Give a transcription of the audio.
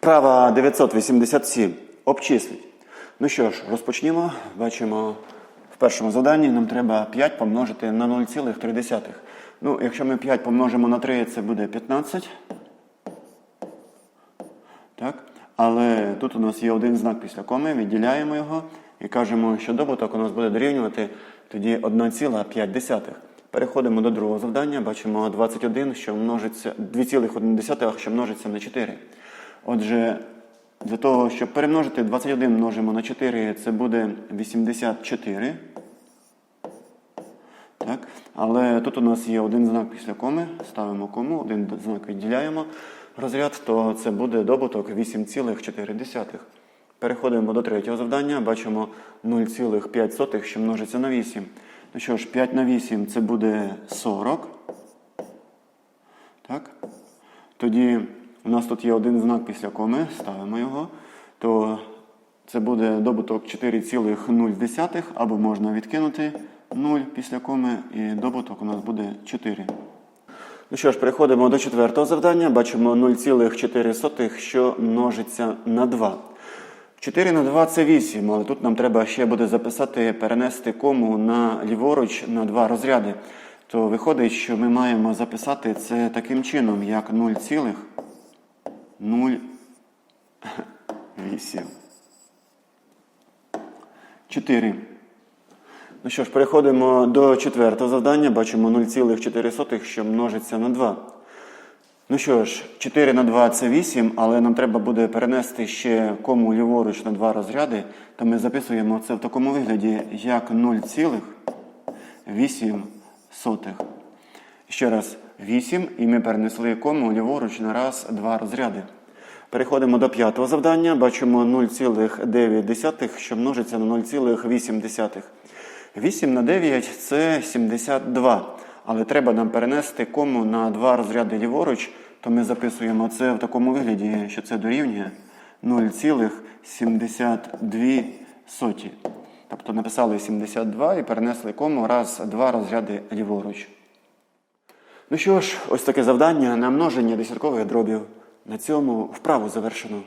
Вправа 987. Обчисліть. Ну що ж, розпочнімо. Бачимо, в першому завданні нам треба 5 помножити на 0,3. Ну, якщо ми 5 помножимо на 3, це буде 15. Так? Але тут у нас є один знак після коми, відділяємо його і кажемо, що добуток у нас буде дорівнювати тоді 1,5. Переходимо до другого завдання, бачимо 21, що множиться 2,1, що множиться на 4. Отже, для того, щоб перемножити 21 множимо на 4, це буде 84. Так? Але тут у нас є один знак після коми, ставимо кому, один знак відділяємо розряд, то це буде добуток 8,4. Переходимо до третього завдання, бачимо 0,5, що множиться на 8. Ну що ж, 5 на 8 це буде 40. Так? Тоді у нас тут є один знак після коми, ставимо його, то це буде добуток 4,0 або можна відкинути 0 після коми, і добуток у нас буде 4. Ну що ж, переходимо до четвертого завдання. Бачимо 0,4, що множиться на 2. 4 на 2 це 8, але тут нам треба ще буде записати, перенести кому на ліворуч на два розряди. То виходить, що ми маємо записати це таким чином, як 0,08. 4. Ну що ж, переходимо до четвертого завдання. Бачимо 0,4, що множиться на 2. Ну що ж, 4 на 2 це 8, але нам треба буде перенести ще кому ліворуч на два розряди, то ми записуємо це в такому вигляді, як 0,8. Ще раз 8, і ми перенесли кому ліворуч на раз, два розряди. Переходимо до п'ятого завдання. Бачимо 0,9, що множиться на 0,8. 8 на 9 це 72. Але треба нам перенести кому на два розряди ліворуч, то ми записуємо це в такому вигляді, що це дорівнює 0,72. Тобто написали 72 і перенесли кому раз, два розряди ліворуч. Ну що ж, ось таке завдання на множення десяткових дробів. На цьому вправу завершено.